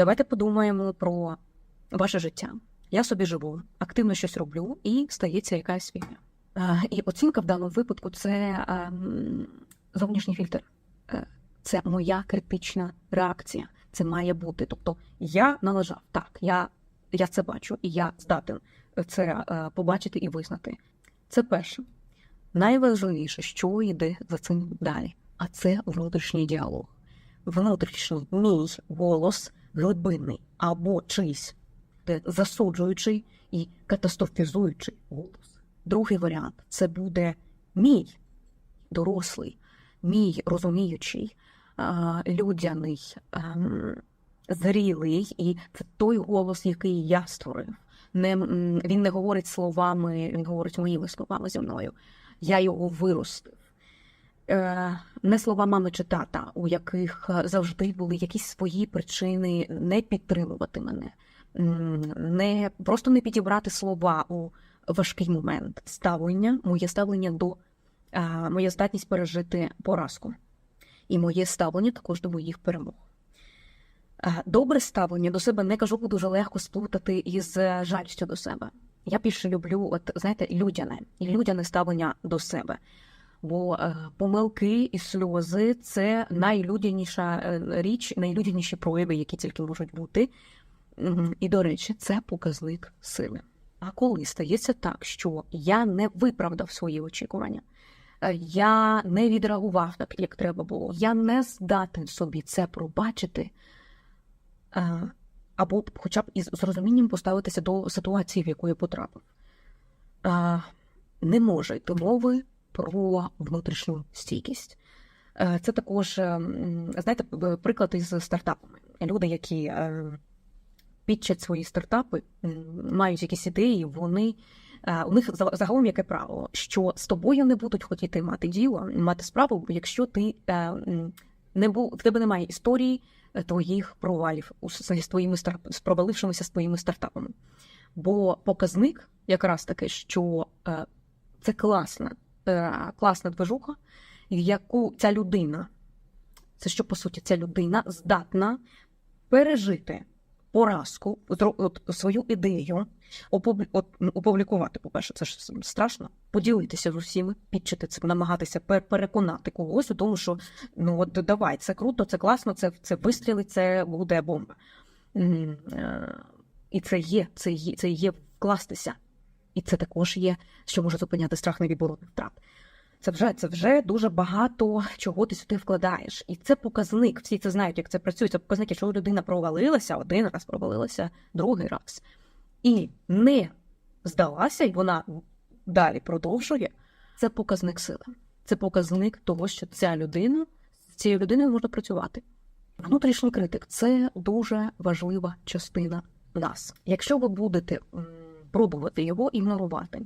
Давайте подумаємо про ваше життя. Я собі живу, активно щось роблю, і стається якась фігня. Е, І оцінка в даному випадку це ем, зовнішній фільтр. Е, Це моя критична реакція. Це має бути. Тобто я належав, так, я, я це бачу, і я здатен це е, побачити і визнати. Це перше. Найважливіше, що йде за цим далі, а це внутрішній діалог. Внутрішній мій голос глибинний або чийсь засуджуючий і катастрофізуючий голос. Другий варіант це буде мій дорослий, мій розуміючий, людяний, ем, зрілий, і це той голос, який я створив. Не, він не говорить словами, він говорить моїми словами зі мною. Я його виростив. Е, Не слова мами чи тата, у яких е, завжди були якісь свої причини не підтримувати мене, не просто не підібрати слова у важкий момент. Ставлення, моє ставлення до е, моя здатність пережити поразку, і моє ставлення також до моїх перемог. Добре ставлення до себе не кажу, дуже легко сплутати із жалістю до себе. Я більше люблю, от знаєте, людяне, і людяне ставлення до себе. Бо е, помилки і сльози це найлюдяніша е, річ, найлюдяніші прояви, які тільки можуть бути. І, до речі, це показник сили. А коли стається так, що я не виправдав свої очікування, е, я не відреагував так, як треба було, я не здатен собі це пробачити, або хоча б із розумінням поставитися до ситуації, в яку я потрапив. Не може йти мови про внутрішню стійкість. Е, Це також, е, знаєте, приклад із стартапами. Люди, які е, підчать свої стартапи, мають якісь ідеї, вони. У них загалом яке правило, що з тобою не будуть хотіти мати діло, мати справу, якщо ти не був, в тебе немає історії твоїх провалів з твоїми з провалившимися з твоїми стартапами. Бо показник якраз таки, що це класна, е, класна движуха, яку ця людина, це що по суті ця людина здатна пережити поразку, от, свою ідею, опублікувати, по-перше, це ж страшно, поділитися з усіми, підчити це, намагатися переконати когось у тому, що ну от давай, це круто, це класно, це, це вистрілить, це буде бомба. Е, І це є, це є, це є вкластися. І це також є, що може зупиняти страх невідворотних втрат. Це вже це вже дуже багато чого ти сюди вкладаєш. І це показник. Всі це знають, як це працює. Це показник, якщо людина провалилася, один раз провалилася, другий раз. І не здалася, і вона далі продовжує. Це показник сили. Це показник того, що ця людина з цією людиною можна працювати. Внутрішній критик це дуже важлива частина нас. Якщо ви будете пробувати його ігнорувати,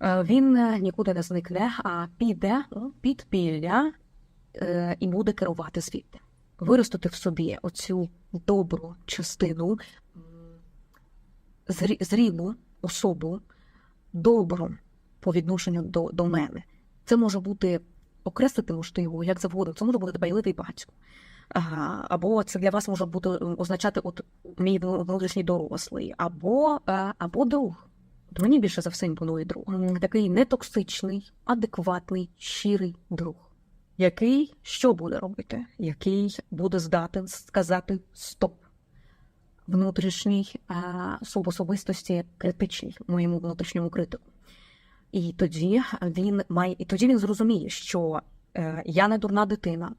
е, він е, нікуди не зникне, а піде у підпілля е, і буде керувати звідти. Виростити в собі оцю добру частину, зрілу особу, добру по відношенню до, до мене. Це може бути окреслити можете його як завгодно. Це може бути дбайливий батько. Ага, або це для вас може бути означати от мій внутрішній дорослий, або, е, або друг. От мені більше за все імпонує друг. Такий нетоксичний, адекватний, щирий друг, який що буде робити, який буде здатен сказати стоп. Внутрішній е, особистості критичній, моєму внутрішньому критику. І тоді він має, і тоді він зрозуміє, що е, я не дурна дитина.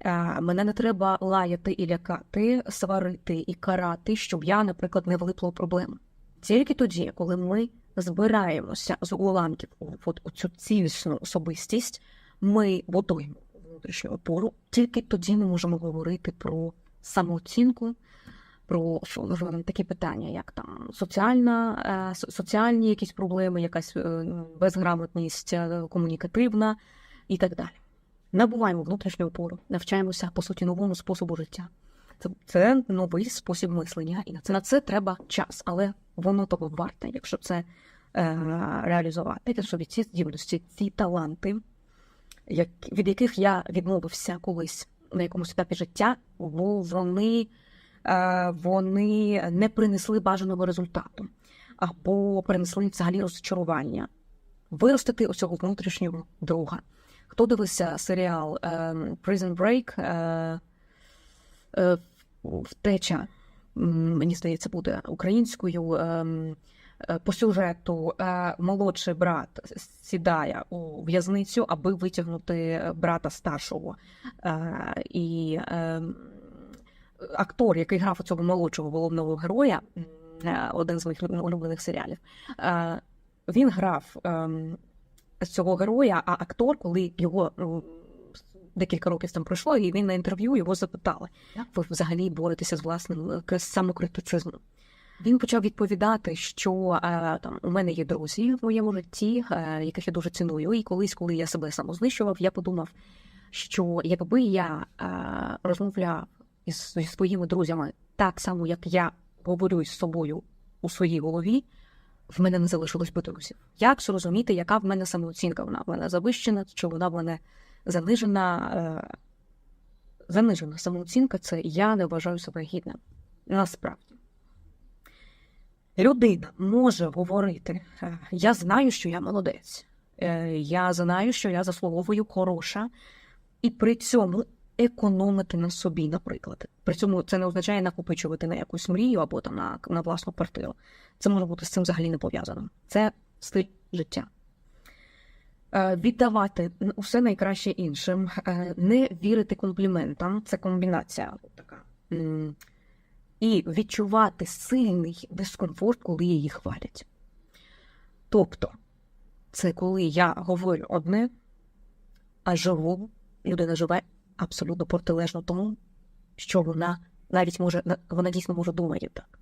Е, Мене не треба лаяти і лякати, сварити і карати, щоб я, наприклад, не влипла в проблему. Тільки тоді, коли ми збираємося з уламків от, у цю цілісну особистість, ми будуємо внутрішню опору. Тільки тоді ми можемо говорити про самооцінку, про такі питання, як там соціальна, е, соціальні якісь проблеми, якась е, безграмотність комунікативна і так далі. Набуваємо внутрішню опору, навчаємося по суті новому способу життя. Це, це новий спосіб мислення, і на це на це треба час, але воно того варте, якщо це е, реалізувати. Якщо собі ці здібності, ці таланти, як, від яких я відмовився колись на якомусь етапі життя, бо вони е, вони не принесли бажаного результату або принесли взагалі розчарування. Виростити оцього внутрішнього друга. Хто дивився серіал е, Prison Break? Е, е, втеча, мені здається, буде українською. ем, е, По сюжету молодший брат сідає у в'язницю, аби витягнути брата старшого. І ем, актор, який грав у цього молодшого головного героя, один з моїх улюблених серіалів, він грав ем, цього героя, а актор, коли його ну, декілька років там пройшло, і він на інтерв'ю його запитали, як ви взагалі боретеся з власним е, самокритицизмом. Він почав відповідати, що е, там у мене є друзі в моєму житті, е, яких я дуже ціную. І колись, коли я себе самознищував, я подумав, що якби я е, розмовляв із, зі своїми друзями так само, як я говорю із собою у своїй голові, в мене не залишилось би друзів. Як зрозуміти, яка в мене самооцінка? Вона в мене завищена, чи вона в мене занижена? Е, занижена самооцінка це я не вважаю себе гідним. Насправді. Людина може говорити: е, я знаю, що я молодець, е, я знаю, що я заслуговую хороша, і при цьому економити на собі, наприклад. При цьому це не означає накопичувати на якусь мрію або там на, на власну квартиру. Це може бути з цим взагалі не пов'язано. Це стиль життя. Е, Віддавати усе найкраще іншим, е, не вірити компліментам це комбінація така. І відчувати сильний дискомфорт, коли її хвалять. Тобто, це коли я говорю одне, а живу, людина живе абсолютно протилежно тому, що вона навіть може, вона дійсно може думати так.